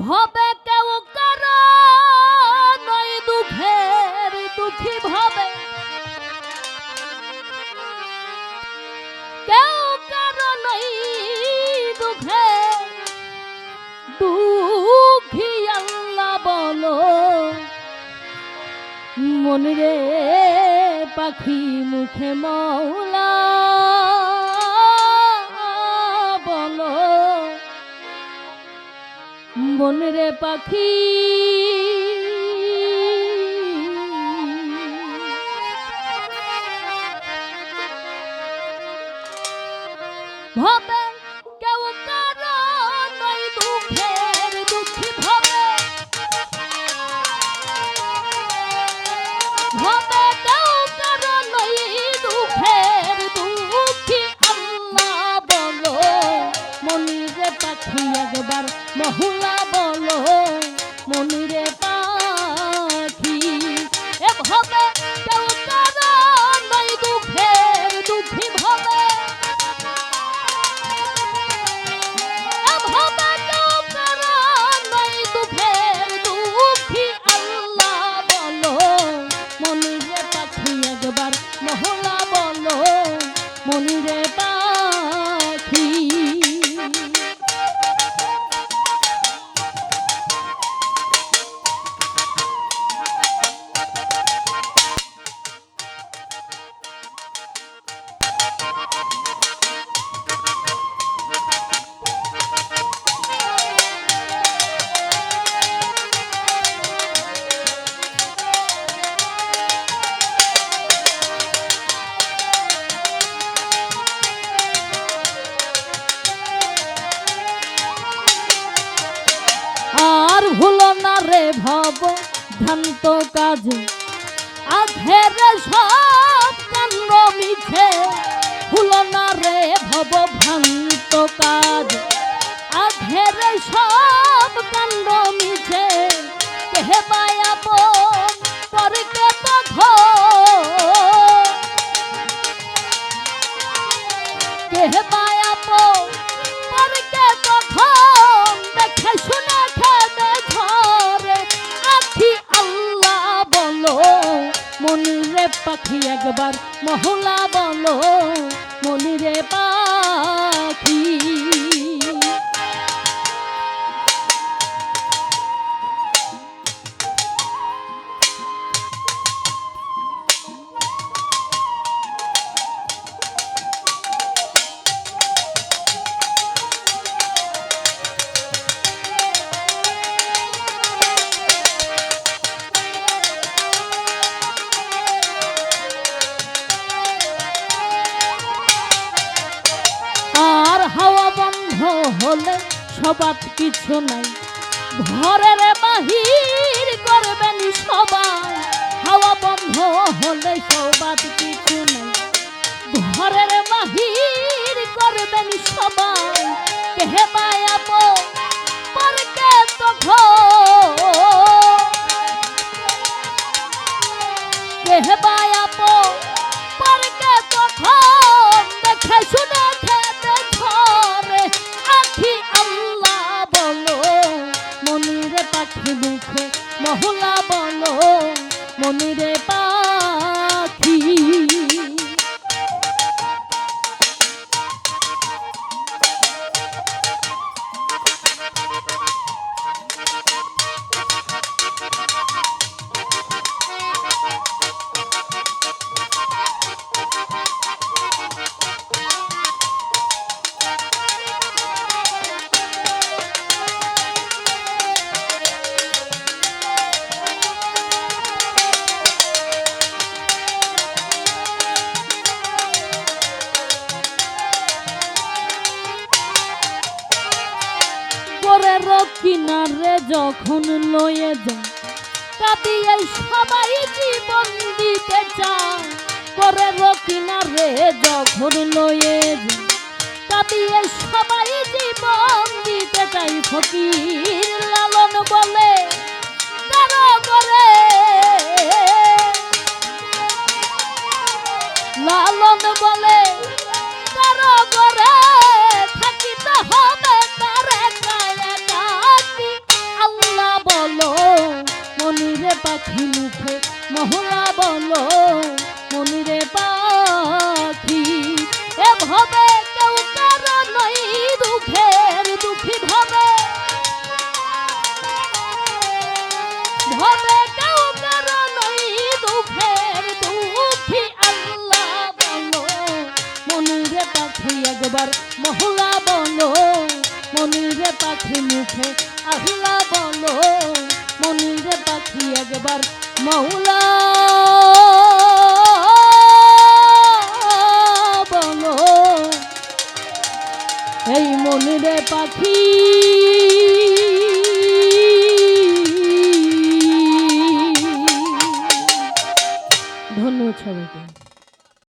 ভবে কেউ কারও নয় দুঃখের দুঃখী ভবে। কেউ কারও নয় দুঃখের দুঃখী আল্লাহ বলো। মন রে পাখি মুখে মৌলা মন রে পাখি। ভ্রান্ত কাজ। আঘের সব কান্ড মিছে ভুলো না রে ভব ভ্রান্ত কাজ। আধের সব কান্ড মিছে, কেহে পায়াব পরকে পথ কেহে পায়াব পরকে তখন পাখি একবার মহলা বলো মনিরে পাখি। হলে সবার কিছু নাই। ঘরের বাহির করবেন সবাই, হাওয়া বন্ধ হলে সবার কিছু নাই। ঘরের বাহির করবেন সবাই কেহে পরের কিনারে যখন লয়ে যায় কাঁদিয়ে সবাই জীবন দিতে চায়। পরের কিনারে যখন লয়ে যায় কাঁদিয়ে সবাই জীবন দিতে চাই ফকির লালন বলে মুখে আহলা বলো মনিরে পাখি একবার মৌলা বলো এই মনিরে পাখি ধন্যবাদ সবাইকে